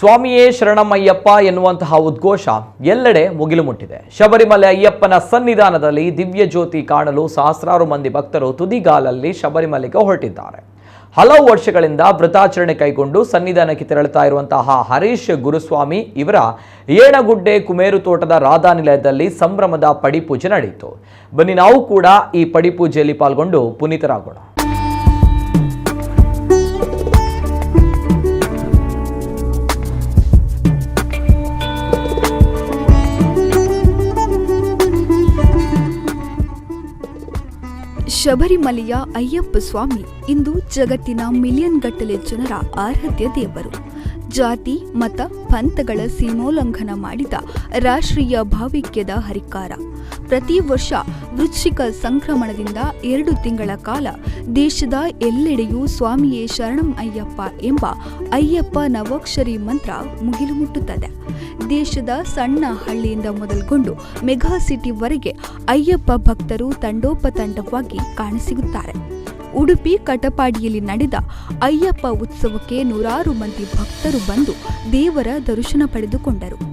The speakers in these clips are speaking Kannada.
ಸ್ವಾಮಿಯೇ ಶರಣಮಯ್ಯಪ್ಪ ಎನ್ನುವಂತಹ ಉದ್ಘೋಷ ಎಲ್ಲೆಡೆ ಮುಗಿಲು ಮುಟ್ಟಿದೆ ಶಬರಿಮಲೆ ಅಯ್ಯಪ್ಪನ ಸನ್ನಿಧಾನದಲ್ಲಿ ದಿವ್ಯ ಜ್ಯೋತಿ ಕಾಣಲು ಸಹಸ್ರಾರು ಮಂದಿ ಭಕ್ತರು ತುದಿಗಾಲಲ್ಲಿ ಶಬರಿಮಲೆಗೆ ಹೊರಟಿದ್ದಾರೆ. ಹಲವು ವರ್ಷಗಳಿಂದ ವ್ರತಾಚರಣೆ ಕೈಗೊಂಡು ಸನ್ನಿಧಾನಕ್ಕೆ ತೆರಳುತ್ತಾ ಇರುವಂತಹ ಹರೀಶ್ ಗುರುಸ್ವಾಮಿ ಇವರ ಏಣಗುಡ್ಡೆ ಕುಮೇರು ತೋಟದ ರಾಧಾ ನಿಲಯದಲ್ಲಿ ಸಂಭ್ರಮದ ಪಡಿಪೂಜೆ ನಡೆಯಿತು. ಬನ್ನಿ ನಾವು ಕೂಡ ಈ ಪಡಿಪೂಜೆಯಲ್ಲಿ ಪಾಲ್ಗೊಂಡು ಪುನೀತರಾಗೋಣ. ಶಬರಿಮಲೆಯ ಅಯ್ಯಪ್ಪ ಸ್ವಾಮಿ. ಇಂದು ಜಗತ್ತಿನ ಮಿಲಿಯನ್ ಗಟ್ಟಲೆ ಜನರ ಆರಾಧ್ಯ ದೇವರು. ಜಾತಿ, ಮತ, ಪಂಥಗಳ ಸೀಮೋಲ್ಲಂಘನ ಮಾಡಿದ ರಾಷ್ಟ್ರೀಯ ಭಾವಿಕ್ಯದ ಹರಿಕಾರ. ಪ್ರತಿ ವರ್ಷ ವೃಶ್ಚಿಕ ಸಂಕ್ರಮಣದಿಂದ ಎರಡು ತಿಂಗಳ ಕಾಲ ದೇಶದ ಎಲ್ಲೆಡೆಯೂ ಸ್ವಾಮಿಯೇ ಶರಣಂ ಅಯ್ಯಪ್ಪ ಎಂಬ ಅಯ್ಯಪ್ಪ ನವಾಕ್ಷರಿ ಮಂತ್ರ ಮುಗಿಲು ಮುಟ್ಟುತ್ತದೆ. ದೇಶದ ಸಣ್ಣ ಹಳ್ಳಿಯಿಂದ ಮೊದಲುಗೊಂಡು ಮೆಗಾ ಸಿಟಿವರೆಗೆ ಅಯ್ಯಪ್ಪ ಭಕ್ತರು ತಂಡೋಪತಂಡವಾಗಿ ಕಾಣಸಿಗುತ್ತಾರೆ. ಉಡುಪಿ ಕಟಪಾಡಿಯಲ್ಲಿ ನಡೆದ ಅಯ್ಯಪ್ಪ ಉತ್ಸವಕ್ಕೆ ನೂರಾರು ಮಂದಿ ಭಕ್ತರು ಬಂದು ದೇವರ ದರ್ಶನ ಪಡೆದುಕೊಂಡರು.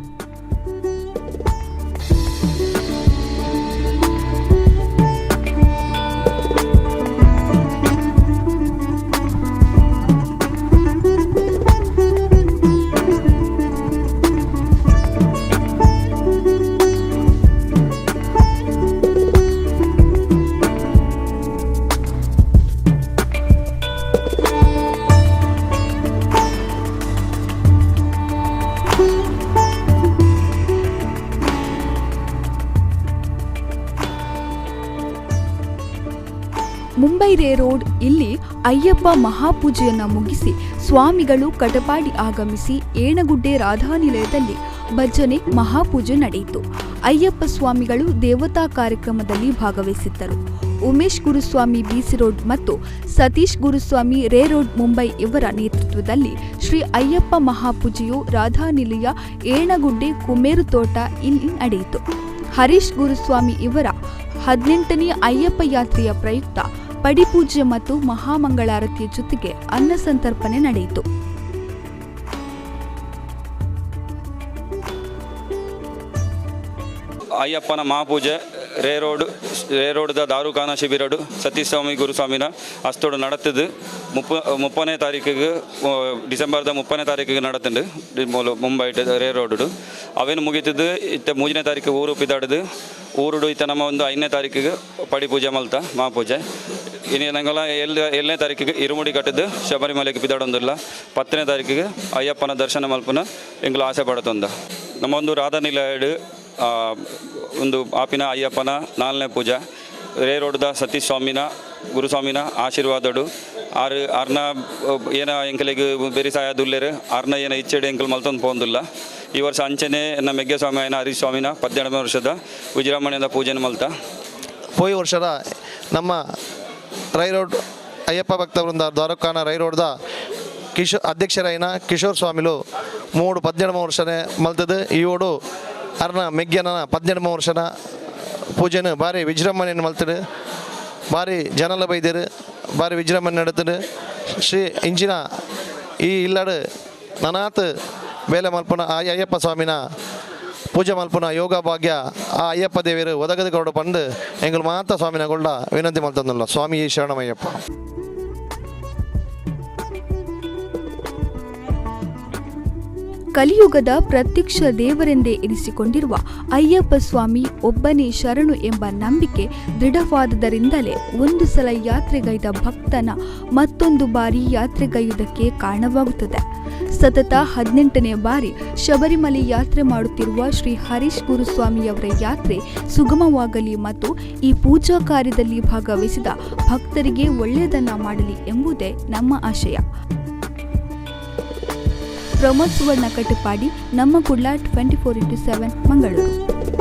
ಮುಂಬೈ ರೇ ರೋಡ್ ಇಲ್ಲಿ ಅಯ್ಯಪ್ಪ ಮಹಾಪೂಜೆಯನ್ನು ಮುಗಿಸಿ ಸ್ವಾಮಿಗಳು ಕಟಪಾಡಿ ಆಗಮಿಸಿ ಏಣಗುಡ್ಡೆ ರಾಧಾನಿಲಯದಲ್ಲಿ ಭಜನೆ, ಮಹಾಪೂಜೆ ನಡೆಯಿತು. ಅಯ್ಯಪ್ಪ ಸ್ವಾಮಿಗಳು ದೇವತಾ ಕಾರ್ಯಕ್ರಮದಲ್ಲಿ ಭಾಗವಹಿಸಿದ್ದರು. ಉಮೇಶ್ ಗುರುಸ್ವಾಮಿ ಬಿಸಿ ರೋಡ್ ಮತ್ತು ಸತೀಶ್ ಗುರುಸ್ವಾಮಿ ರೇ ರೋಡ್ ಮುಂಬೈ ಇವರ ನೇತೃತ್ವದಲ್ಲಿ ಶ್ರೀ ಅಯ್ಯಪ್ಪ ಮಹಾಪೂಜೆಯು ರಾಧಾನಿಲಯ, ಏಣಗುಡ್ಡೆ, ಕುಮೇರು ತೋಟ ಇಲ್ಲಿ ನಡೆಯಿತು. ಹರೀಶ್ ಗುರುಸ್ವಾಮಿ ಇವರ ಹದಿನೆಂಟನೇ ಅಯ್ಯಪ್ಪ ಯಾತ್ರೆಯ ಪ್ರಯುಕ್ತ ಪಡಿಪೂಜೆ ಮತ್ತು ಮಹಾಮಂಗಳಾರತಿಯ ಜೊತೆಗೆ ಅನ್ನ ಸಂತರ್ಪಣೆ ನಡೆಯಿತು. ಅಯ್ಯಪ್ಪನ ಮಹಾಪೂಜೆ ರೇ ರೋಡ್ ರೇ ರೋಡ್ದ ದಾರುಖಾನ ಶಿಬಿರಡು ಸತೀಸ್ವಾಮಿ ಗುರುಸ್ವಾಮಿನ ಅಸ್ತೋಡು ನಡತದು ಮುಪ್ಪ, ಮುಪ್ಪನೇ ತಾರೀಕಿಗೆ ಡಿಸೆಂಬರ್ ಡಿಸೆಂಬರ್ದ ಮುಪ್ಪನೇ ತಾರೀಕಿಗೆ ನಡತುಂಡು ಮುಂಬೈಟ್ ಮುಂಬೈ ರೇ ರೋಡು ಅವೇನು ಮುಗೀತದ್ದು, ಇತ್ತ ಮೂರನೇ ತಾರೀಕು ಊರು ಪಿದಾಡದು ಊರುಡು ಇತ್ತ ನಮ್ಮ ಒಂದು ಐದನೇ ತಾರೀಕಿಗೆ ಪಡಿ ಪೂಜೆ ಮಲ್ತ, ಮಹಾಪೂಜೆ. ಇನ್ನು ನಂಗೆಲ್ಲ ಎಲ್ಲಿ ಏಳನೇ ತಾರೀಕಿಗೆ ಇರುಮುಡಿ ಕಟ್ಟಿದ್ದು. ಶಬರಿಮಲೆಗೆ ಬಿದ್ದಾಡೊಂದಿಲ್ಲ ಪತ್ತನೇ ತಾರೀಕಿಗೆ ಅಯ್ಯಪ್ಪನ ದರ್ಶನ ಮಲ್ಪನ ಎಂಗ್ಲು ಆಸೆ ಪಡತೊಂದ. ನಮ್ಮ ಒಂದು ಒಂದು ಆಪಿನ ಅಯ್ಯಪ್ಪನ ನಾಲ್ನೇ ಪೂಜೆ. ರೇರೋಡ್ದ ಸತೀಶ್ ಸ್ವಾಮಿನ ಗುರುಸ್ವಾಮಿನ ಆಶೀರ್ವಾದಡು. ಆರು, ಆರ್ನ ಏನ ಎಂಕಲಿಗೆ ಬೆರಿಸಾಯ ದುಲ್ಲೆರು ಆರ್ನ ಏನ ಇಚ್ಚೆಡೆ ಎಂಕಲ್ ಮಲ್ತೊಂದು ಪೋಂದಿಲ್ಲ. ಈ ವರ್ಷ ಅಂಚನೆ ನಮ್ಮ ಮೆಗ್ಗೆ ಸ್ವಾಮಿ ಆಯ್ನ ಹರೀಶ್ ಸ್ವಾಮಿನ ಹದಿನೆಂಟನೇ ವರ್ಷದ ವಿಜೃಂಭಣೆಯಿಂದ ಪೂಜೆನ ಮಲ್ತ. ಹೋಯ್ ವರ್ಷದ ನಮ್ಮ ರೈ ರೋಡ್ ಅಯ್ಯಪ್ಪ ಭಕ್ತ ವೃಂದ ದ್ವಾರಕಾನ ರೈ ರೋಡ್ದ ಕಿಶೋ ಅಧ್ಯಕ್ಷರಾಯಿನ ಕಿಶೋರ್ ಸ್ವಾಮಿಲು ಮೂಡು ಹದಿನೇಳು ವರ್ಷನೇ ಮಲ್ತದೆ. ಈ ಓಡು ಅರ್ನ ಮೆಗ್ಗನ ಪದ್ನೆಡಮ ವರ್ಷನ ಪೂಜೆನು ಭಾರಿ ವಿಜೃಂಭಣೆಯನ್ನು ಮಲ್ತಡು ಭಾರಿ ಜನಲ ಬೈದರು, ಭಾರಿ ವಿಜೃಂಭಣೆ ಶ್ರೀ ಇಂಜಿನ ಈ ಇಲ್ಲಡು ನನಾತ್ ಬೇಲೆ ಮಲ್ಪನ ಆ ಅಯ್ಯಪ್ಪ ಸ್ವಾಮಿನ ಪೂಜೆ ಮಲ್ಪನ ಯೋಗ ಭಾಗ್ಯ ಆ ಅಯ್ಯಪ್ಪ ದೇವಿಯರು ಒದಗದ ಕೊರಡು ಪಂಡು ಎಂಗಳು ಮಾತ ಸ್ವಾಮಿನ ಗೊಂಡ ವಿನಂತಿ ಮಲ್ತಂದಲ್ಲ. ಸ್ವಾಮಿ ಶರಣಮಯ್ಯಪ್ಪ. ಕಲಿಯುಗದ ಪ್ರತ್ಯಕ್ಷ ದೇವರೆಂದೇ ಇರಿಸಿಕೊಂಡಿರುವ ಅಯ್ಯಪ್ಪ ಸ್ವಾಮಿ ಒಬ್ಬನೇ ಶರಣು ಎಂಬ ನಂಬಿಕೆ ದೃಢವಾದುದರಿಂದಲೇ ಒಂದು ಸಲ ಯಾತ್ರೆಗೈದ ಭಕ್ತನ ಮತ್ತೊಂದು ಬಾರಿ ಯಾತ್ರೆಗೈಯುವುದಕ್ಕೆ ಕಾರಣವಾಗುತ್ತದೆ. ಸತತ ಹದಿನೆಂಟನೇ ಬಾರಿ ಶಬರಿಮಲೆ ಯಾತ್ರೆ ಮಾಡುತ್ತಿರುವ ಶ್ರೀ ಹರೀಶ್ ಗುರುಸ್ವಾಮಿಯವರ ಯಾತ್ರೆ ಸುಗಮವಾಗಲಿ ಮತ್ತು ಈ ಪೂಜಾ ಕಾರ್ಯದಲ್ಲಿ ಭಾಗವಹಿಸಿದ ಭಕ್ತರಿಗೆ ಒಳ್ಳೆಯದನ್ನ ಮಾಡಲಿ ಎಂಬುದೇ ನಮ್ಮ ಆಶಯ. Pramod Suvarna Kattapadi Namma Kudla twenty four into seven Mangaluru.